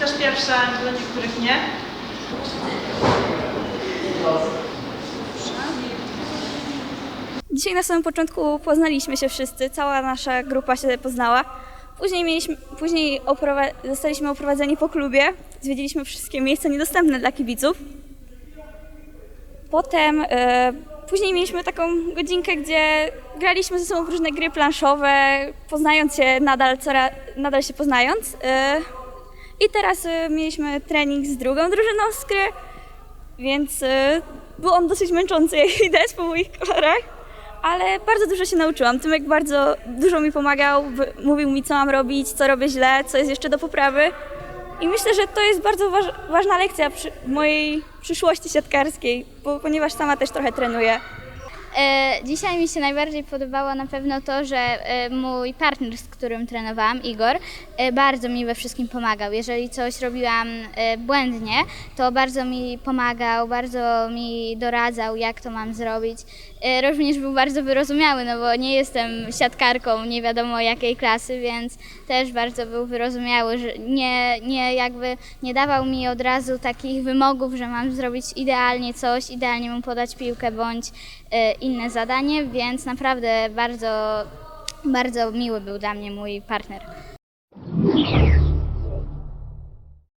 też pierwsze, dla niektórych nie. Dzisiaj na samym początku poznaliśmy się wszyscy, cała nasza grupa się poznała. Później, mieliśmy, później oprowa- zostaliśmy oprowadzeni po klubie, zwiedziliśmy wszystkie miejsca niedostępne dla kibiców. Potem e, później mieliśmy taką godzinkę, gdzie graliśmy ze sobą w różne gry planszowe, poznając się nadal, cora- nadal się poznając. E, I teraz e, mieliśmy trening z drugą drużyną z gry, więc e, był on dosyć męczący, jak widać po moich kolorach, ale bardzo dużo się nauczyłam. Tymek bardzo dużo mi pomagał, mówił mi, co mam robić, co robię źle, co jest jeszcze do poprawy. I myślę, że to jest bardzo waż, ważna lekcja przy, mojej przyszłości siatkarskiej, bo, ponieważ sama też trochę trenuję. E, Dzisiaj mi się najbardziej podobało na pewno to, że e, mój partner, z którym trenowałam, Igor, e, bardzo mi we wszystkim pomagał. Jeżeli coś robiłam błędnie, to bardzo mi pomagał, bardzo mi doradzał, jak to mam zrobić. Również był bardzo wyrozumiały, no bo nie jestem siatkarką nie wiadomo jakiej klasy, więc też bardzo był wyrozumiały, że nie, nie jakby nie dawał mi od razu takich wymogów, że mam zrobić idealnie coś, idealnie mu podać piłkę bądź inne zadanie, więc naprawdę bardzo, bardzo miły był dla mnie mój partner.